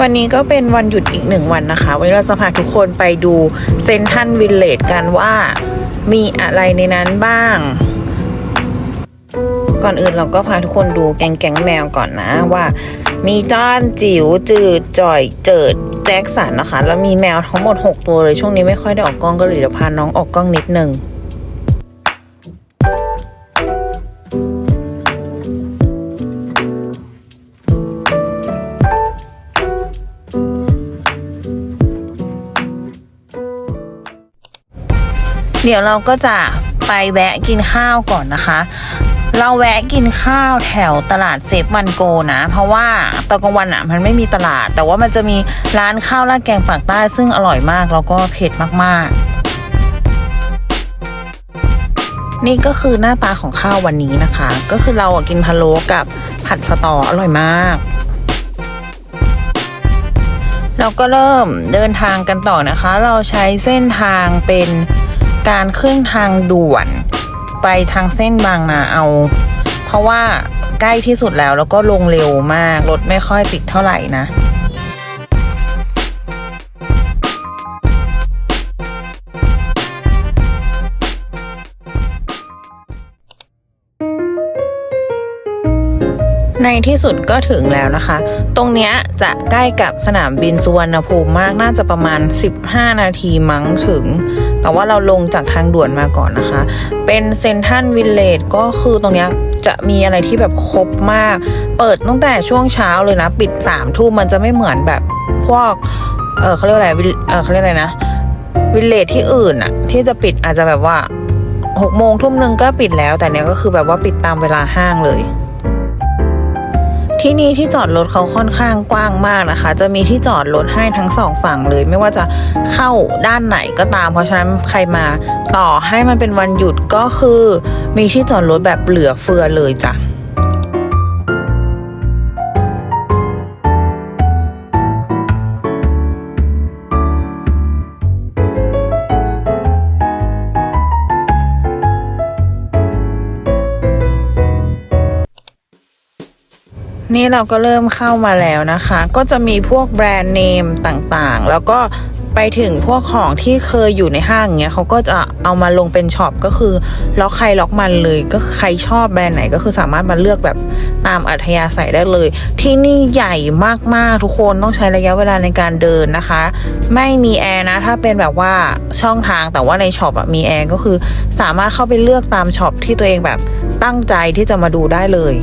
วันนี้ก็เป็นวันหยุดอีกหนึ่งวันนะคะ วันนี้เราจะพาทุกคนไปดูเซนทันวิลเลจกันว่ามีอะไรในนั้นบ้าง ก่อนอื่นเราก็พาทุกคนดูแก๊งแก๊งแมวก่อนนะว่า มีจ้อนจิ๋วจืดจ่อยเจิดแจ็คสันนะคะ แล้วมีแมวทั้งหมด 6 ตัวเลย ช่วงนี้ไม่ค่อยได้ออกกล้องก็เลยเดี๋ยวพาน้องออกกล้องนิดนึง เดี๋ยวเราก็จะไปแวะกินข้าวก่อนนะคะ เราแวะกินข้าวแถวตลาดเซฟวันโกนะ เพราะว่าตอนกลางวันอะมันไม่มีตลาด แต่ว่ามันจะมีร้านข้าวราดแกงปากใต้ซึ่งอร่อยมากแล้วก็เผ็ดมากๆ นี่ก็คือหน้าตาของข้าววันนี้นะคะ ก็คือเราอะกินพะโล้กับผัดสะตออร่อยมากเราก็เริ่มเดินทางกันต่อนะคะ เราใช้เส้นทางเป็น การขึ้นทางด่วน ไปทางเส้นบางนาเอา เพราะว่าใกล้ที่สุดแล้วแล้วก็ลงเร็วมาก รถไม่ค่อยติดเท่าไหร่นะในที่สุดก็ถึงแล้วนะคะ ตรงเนี้ยจะใกล้กับสนามบินสุวรรณภูมิมาก น่าจะประมาณ 15 นาทีมั้งถึง แต่ว่าเราลงจากทางด่วนมาก่อนนะคะ เป็นเซนทันวิลเลจก็คือตรงนี้จะมีอะไรที่แบบครบมาก เปิดตั้งแต่ช่วงเช้าเลยนะ ปิด3ามทุ่มมันจะไม่เหมือนแบบพวก เออเขาเรียกอะไรวิเออเขาเรียกอะไรนะ วิลเลจที่อื่นอะที่จะปิดอาจจะแบบว่าหกโมงทุ่มหนึ่งก็ปิดแล้ว แต่เนี้ยก็คือแบบว่าปิดตามเวลาห้างเลย ที่นี่ที่จอดรถเขาค่อนข้างกว้างมากนะคะ จะมีที่จอดรถให้ทั้งสองฝั่งเลย ไม่ว่าจะเข้าด้านไหนก็ตาม เพราะฉะนั้นใครมาต่อให้มันเป็นวันหยุดก็คือ มีที่จอดรถแบบเหลือเฟือเลยจ้ะ นี่เราก็เริ่มเข้ามาแล้วนะคะ ก็จะมีพวกแบรนด์เนมต่างๆ แล้วก็ไปถึงพวกของที่เคยอยู่ในห้างเงี้ยเขาก็จะเอามาลงเป็นช็อปก็คือล็อกใครล็อกมันเลย ก็ใครชอบแบรนด์ไหนก็คือสามารถมาเลือกแบบตามอัธยาศัยได้เลย ที่นี่ใหญ่มากๆทุกคนต้องใช้ระยะเวลาในการเดินนะคะ ไม่มีแอร์นะ ถ้าเป็นแบบว่าช่องทางแต่ว่าในช็อปมีแอร์ก็คือสามารถเข้าไปเลือกตามช็อปที่ตัวเองแบบตั้งใจที่จะมาดูได้เลย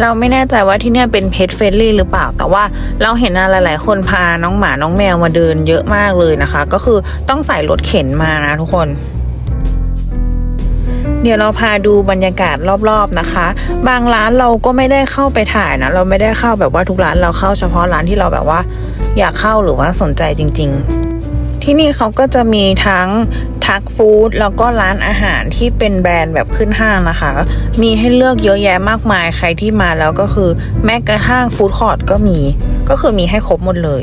เราไม่แน่ใจว่าที่เนี่ยเป็นเพ t เฟ n ลี่หรือเปล่า แต่ว่าเราเห็นนะหลาย ๆ คนพาน้องหมาน้องแมวมาเดินเยอะมากเลยนะคะ ก็คือต้องใส่รถเข็นมานะทุกคน เดี๋ยวเราพาดูบรรยากาศรอบ ๆ นะคะ บางร้านเราก็ไม่ได้เข้าไปถ่ายนะ เราไม่ได้เข้าแบบว่าทุกร้านเราเข้าเฉพาะร้านที่เราแบบว่า อยากเข้าหรือว่าสนใจจริง ๆ ที่นี่เขาก็จะมีทั้ง ทักฟู้ดแล้วก็ร้านอาหารที่เป็นแบรนด์แบบขึ้นห้างนะคะ มีให้เลือกเยอะแยะมากมายใครที่มาแล้วก็คือ แม้กระทั่งฟู้ดคอร์ทก็มี ก็คือมีให้ครบหมดเลย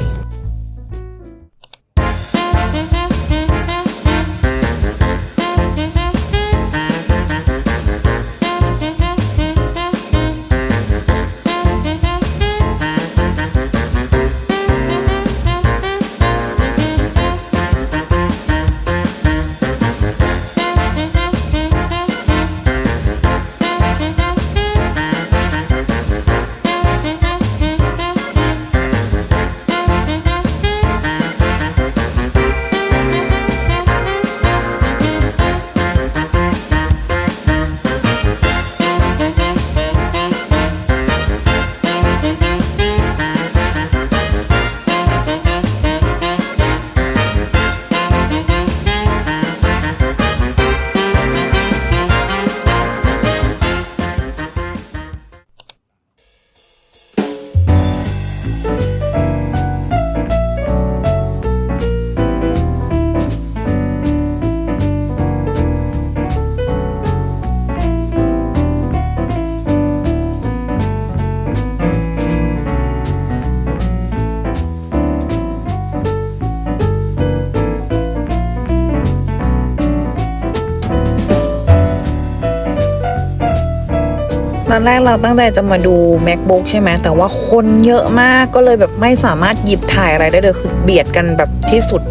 ตอนแรกเราตั้งใจจะมาดู macbook ใช่ไหมแต่ว่าคนเยอะมากก็เลยแบบไม่สามารถหยิบถ่ายอะไรได้เลยคือเบียดกันแบบที่สุด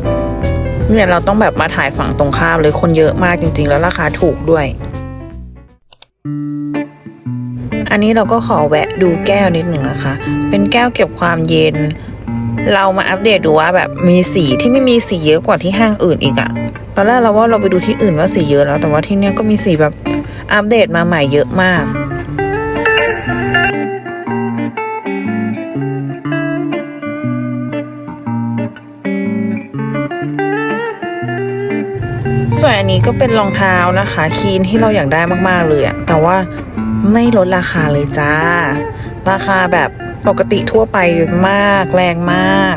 เนี่ยเราต้องแบบมาถ่ายฝั่งตรงข้ามเลยคนเยอะมากจริง ๆ แล้วราคาถูกด้วย อันนี้เราก็ขอแวะดูแก้วนิดหนึ่งนะคะ เป็นแก้วเก็บความเย็น เรามาอัปเดตดูว่าแบบมีสีที่นี่มีสีเยอะกว่าที่ห้างอื่นอีกอะตอนแรกเราว่าเราไปดูที่อื่นว่าสีเยอะแล้ว แต่ว่าที่เนี่ยก็มีสีแบบอัปเดตมาใหม่เยอะมาก ส่วนอันนี้ก็เป็นรองเท้านะคะคีนที่เราอยากได้มากๆเลยอะแต่ว่าไม่ลดราคาเลยจ้า ราคาแบบปกติทั่วไปมากแรงมาก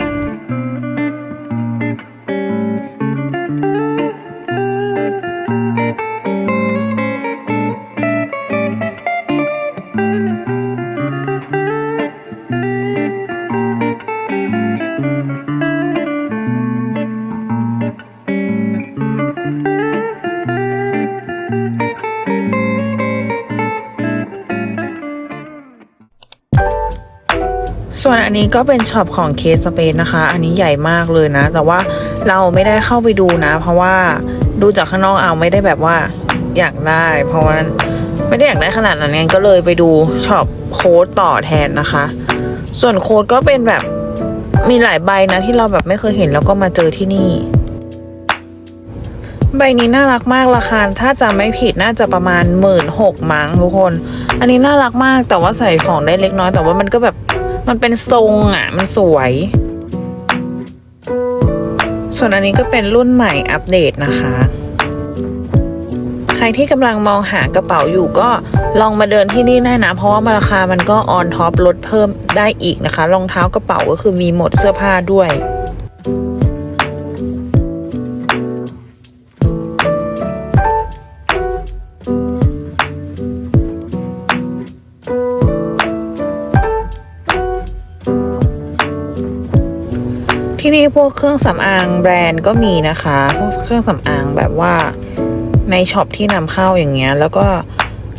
นี้ก็เป็นช็อปของเคสเปนนะคะ อันนี้ใหญ่มากเลยนะ แต่ว่าเราไม่ได้เข้าไปดูนะ เพราะว่าดูจากข้างนอกเอาไม่ได้แบบว่าอยากได้ เพราะว่าไม่ได้อยากได้ขนาดนั้นไงก็เลยไปดูช็อปโค้ดต่อแทนนะคะ ส่วนโค้ดก็เป็นแบบมีหลายใบนะที่เราแบบไม่เคยเห็นแล้วก็มาเจอที่นี่ ใบนี้น่ารักมากราคาถ้าจำไม่ผิดน่าจะประมาณหมื่นหกมั้งทุกคน อันนี้น่ารักมากแต่ว่าใส่ของได้เล็กน้อย แต่ว่ามันก็แบบ มันเป็นทรงอะ มันสวย ส่วนอันนี้ก็เป็นรุ่นใหม่อัปเดตนะคะ ใครที่กำลังมองหากระเป๋าอยู่ก็ลองมาเดินที่นี่ได้นะ เพราะว่าราคามันก็ออนท็อปลดเพิ่มได้อีกนะคะ รองเท้ากระเป๋าก็คือมีหมดเสื้อผ้าด้วย พวกเครื่องสำอางแบรนด์ก็มีนะคะ พวกเครื่องสำอางแบบว่าในช็อปที่นำเข้าอย่างเงี้ย แล้วก็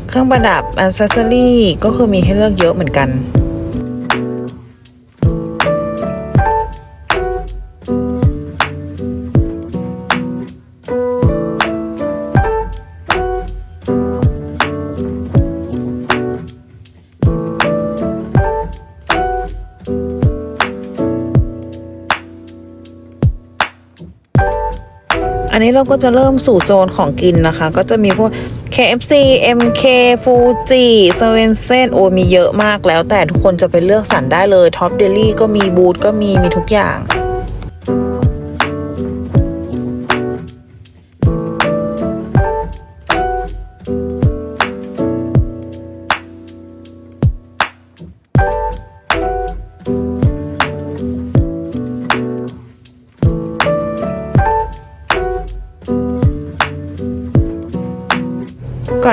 เครื่องประดับอัซเซอรี่ก็คือมีให้เลือกเยอะเหมือนกัน นี้เราก็จะเริ่มสู่โซนของกินนะคะ ก็จะมีพวก KFC MK Fuji s e v e n s e n โอ้มีเยอะมากแล้วแต่ทุกคนจะไปเลือกสรรได้เลย Top Deli ก็มีบูธก็มีมีทุกอย่าง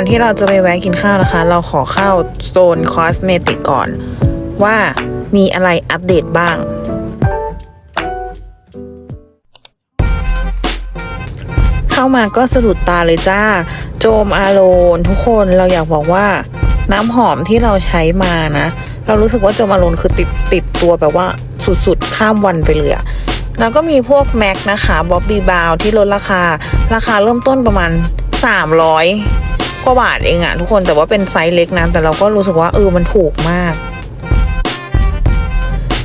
อนที่เราจะไปแวะกินข้าวนะคะ เราขอเข้าโซนคอสเมติกก่อน ว่ามีอะไรอัปเดตบ้าง เข้ามาก็สะดุดตาเลยจ้า โจมอาโลนทุกคนเราอยากบอกว่าน้ำหอมที่เราใช้มานะ เรารู้สึกว่าโจมอาโลนคือติดติดตัวแบบว่าสุดๆ ข้ามวันไปเลยอะแล้วก็มีพวกแม็กนะคะบ๊อบบี้บาวที่ลดราคา ราคาเริ่มต้นประมาณ 300 กว่าบาทเองอะทุกคนแต่ว่าเป็นไซส์เล็กนะ แต่เราก็รู้สึกว่าเออมันถูกมาก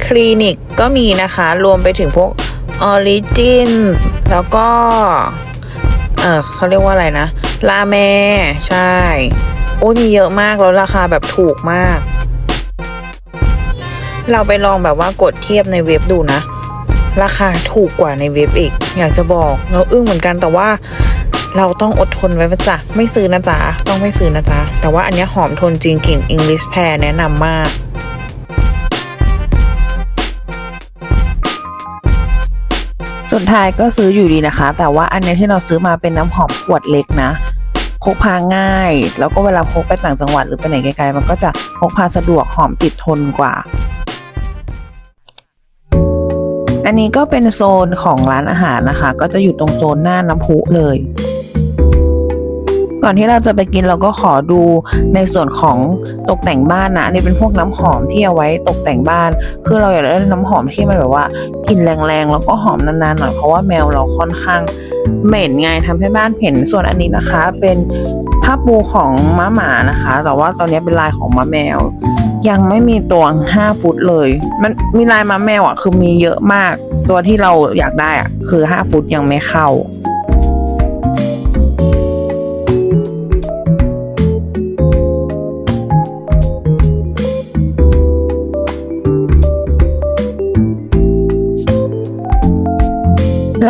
คลินิกก็มีนะคะ รวมไปถึงพวกออริจินแล้วก็ เออเขาเรียกว่าอะไรนะ ลาแมใช่ โอ้ยมีเยอะมากแล้วราคาแบบถูกมาก เราไปลองแบบว่ากดเทียบในเว็บดูนะ ราคาถูกกว่าในเว็บอีก อยากจะบอกเราอึ้งเหมือนกันแต่ว่า เราต้องอดทนไว้นะจ๊ะไม่ซื้อนะจ๊ะต้องไม่ซื้อนะจ๊ะแต่ว่าอันนี้หอมทนจริงกลิ่น English Pear แนะนำมากสุดท้ายก็ซื้ออยู่ดีนะคะ แต่ว่าอันนี้ที่เราซื้อมาเป็นน้ำหอมขวดเล็กนะพกพาง่าย แล้วก็เวลาพกไปต่างจังหวัดหรือไปไหนไกลๆมันก็จะพกพาสะดวกหอมติดทนกว่า อันนี้ก็เป็นโซนของร้านอาหารนะคะ ก็จะอยู่ตรงโซนหน้าน้ำพุเลย ก่อนที่เราจะไปกินเราก็ขอดูในส่วนของตกแต่งบ้านนะอันนี่เป็นพวกน้ำหอมที่เอาไว้ตกแต่งบ้าน คือเราอยากได้น้ำหอมที่มันแบบว่ากลิ่นแรงๆแล้วก็หอมนานๆหน่อยเพราะว่าแมวเราค่อนข้างเหม็นไงทำให้บ้านเห็นส่วนอันนี้นะคะ เป็นผ้าปูของม้าหมานะคะ แต่ว่าตอนนี้เป็นลายของม้าแมว ยังไม่มีตัว 5 ฟุตเลย มันมีลายม้าแมวอะคือมีเยอะมาก ตัวที่เราอยากได้อะคือ 5 ฟุตยังไม่เข้า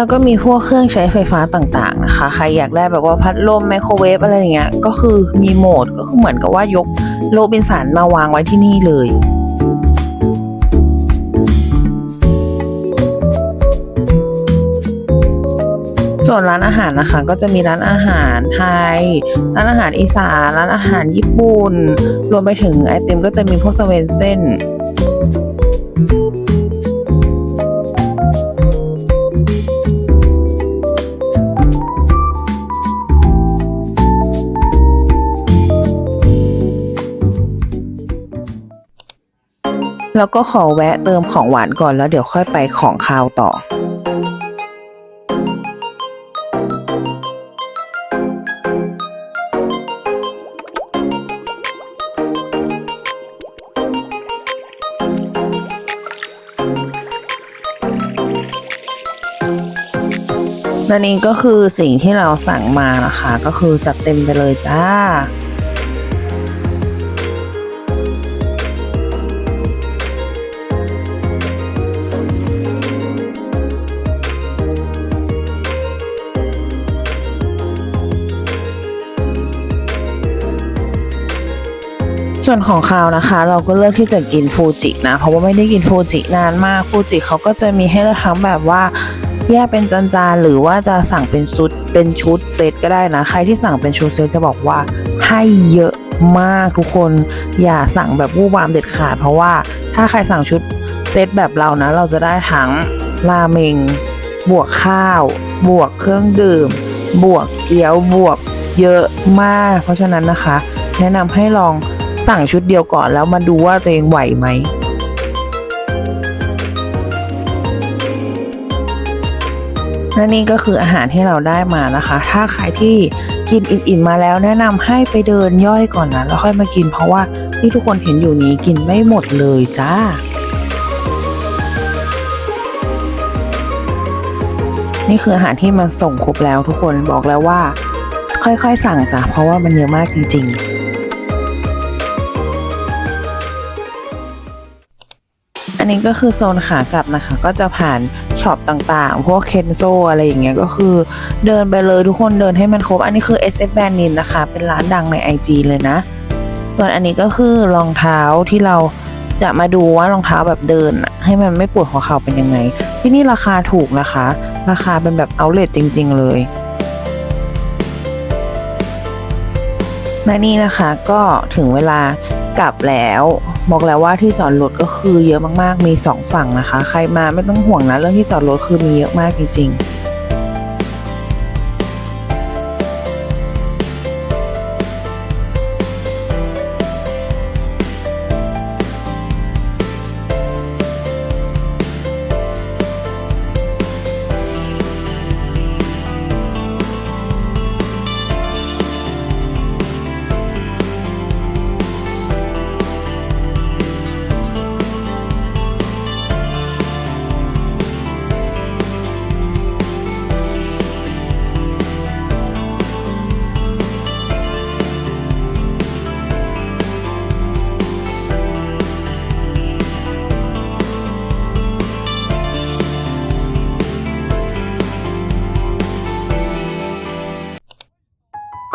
แล้วก็มีพวกเครื่องใช้ไฟฟ้าต่างๆนะคะ ใครอยากได้แบบว่าพัดลมไมโครเวฟอะไรอย่างเงี้ย ก็คือมีโหมดก็คือเหมือนกับว่ายกโรบินสันมาวางไว้ที่นี่เลยส่วนร้านอาหารนะคะก็จะมีร้านอาหารไทย ร้านอาหารอีสาน ร้านอาหารญี่ปุ่น รวมไปถึงไอติมก็จะมีพวกสเวนเซ่น แล้วก็ขอแวะเติมของหวานก่อนแล้วเดี๋ยวค่อยไปของคาวต่อและนี่ก็คือสิ่งที่เราสั่งมานะคะ ก็คือจัดเต็มไปเลยจ้า ส่วนของคาวนะคะ เราก็เลือกที่จะกินฟูจินะ เพราะว่าไม่ได้กินฟูจินานมากฟูจิเขาก็จะมีให้เราทั้งแบบว่าแยกเป็นจานๆหรือว่าจะสั่งเป็นชุดเป็นชุดเซตก็ได้นะ ใครที่สั่งเป็นชุดเซตจะบอกว่าให้เยอะมากทุกคนอย่าสั่งแบบวู่วามเด็ดขาด เพราะว่าถ้าใครสั่งชุดเซตแบบเรานะ เราจะได้ทั้งราเมง บวกข้าว บวกเครื่องดื่ม บวกเกี๊ยวบวกเยอะมาก เพราะฉะนั้นนะคะ แนะนำให้ลอง สั่งชุดเดียวก่อนแล้วมาดูว่าตัวเองไหวไหมและนี่ก็คืออาหารที่เราได้มานะคะ ถ้าใครที่กินอิ่มๆมาแล้วแนะนำให้ไปเดินย่อยก่อนนะแล้วค่อยมากินเพราะว่าที่ทุกคนเห็นอยู่นี้กินไม่หมดเลยจ้านี่คืออาหารที่มันส่งครบแล้วทุกคนบอกแล้วว่า ค่อยๆ สั่งจ้ะเพราะว่ามันเยอะมากจริง ๆ นนี้ก็คือโซนขากลับนะคะ ก็จะผ่านช็อปต่างๆ พวกเคนโซอะไรอย่างเงี้ยก็คือเดินไปเลยทุกคนเดินให้มันครบ อันนี้คือ SF b a n d i n นะคะ เป็นร้านดังใน IG เลยนะ ส่วนอันนี้ก็คือรองเท้าที่เราจะมาดูว่ารองเท้าแบบเดิน ให้มันไม่ปวดหัวเข่าเป็นยังไง ที่นี่ราคาถูกนะคะ ราคาเป็นแบบเอาเล t จริง ๆ เลยและนี่นะคะก็ถึงเวลา กลับแล้ว บอกแล้วว่าที่จอดรถก็คือเยอะมากๆมีสองฝั่งนะคะ ใครมาไม่ต้องห่วงนะเรื่องที่จอดรถคือมีเยอะมากจริง ๆ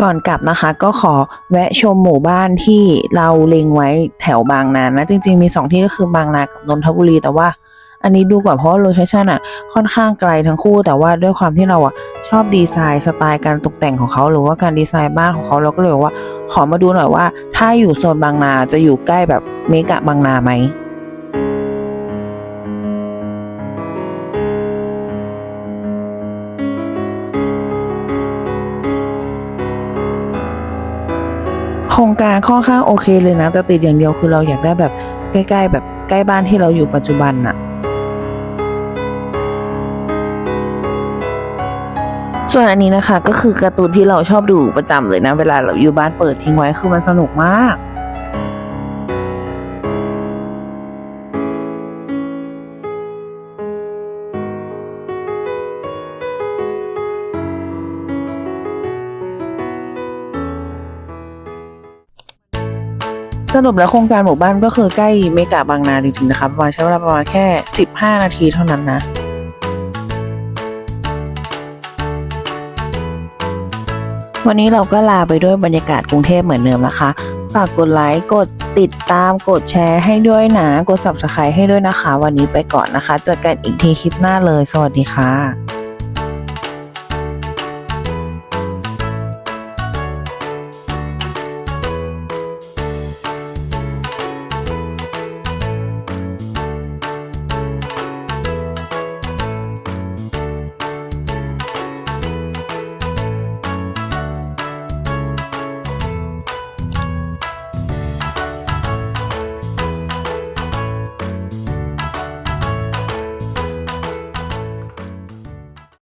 ก่อนกลับนะคะก็ขอแวะชมหมู่บ้านที่เราเล็งไว้แถวบางนานะ จริง ๆ มีสองที่ก็คือบางนากับนนทบุรีแต่ว่าอันนี้ดูก่อนเพราะโลเคชั่นอะค่อนข้างไกลทั้งคู่แต่ว่าด้วยความที่เราอะชอบดีไซน์สไตล์การตกแต่งของเขาหรือว่าการดีไซน์บ้านของเขาเราก็เลยว่า ขอมาดูหน่อยว่า ถ้าอยู่โซนบางนาจะอยู่ใกล้แบบเมกะบางนาไหม รงการค่อนข้างโอเคเลยนะ แต่ติดอย่างเดียวคือเราอยากได้แบบใกล้ๆ แบบใกล้บ้านที่เราอยู่ปัจจุบันน่ะส่วนอันนี้นะคะก็คือการ์ตูนที่เราชอบดูประจำเลยนะ เวลาเราอยู่บ้านเปิดทิ้งไว้คือมันสนุกมาก สรุปแล้วโครงการหมู่บ้านก็คือใกล้เมกะบางนาจริงๆนะคะประมาณใช้เวลาประมาณแค่ 15 นาทีเท่านั้นนะวันนี้เราก็ลาไปด้วยบรรยากาศกรุงเทพเหมือนเดิมนะคะ ฝากกดไลค์ กดติดตาม กดแชร์ให้ด้วยนะ กด subscribe ให้ด้วยนะคะ วันนี้ไปก่อนนะคะ เจอกันอีกทีคลิปหน้าเลย สวัสดีค่ะ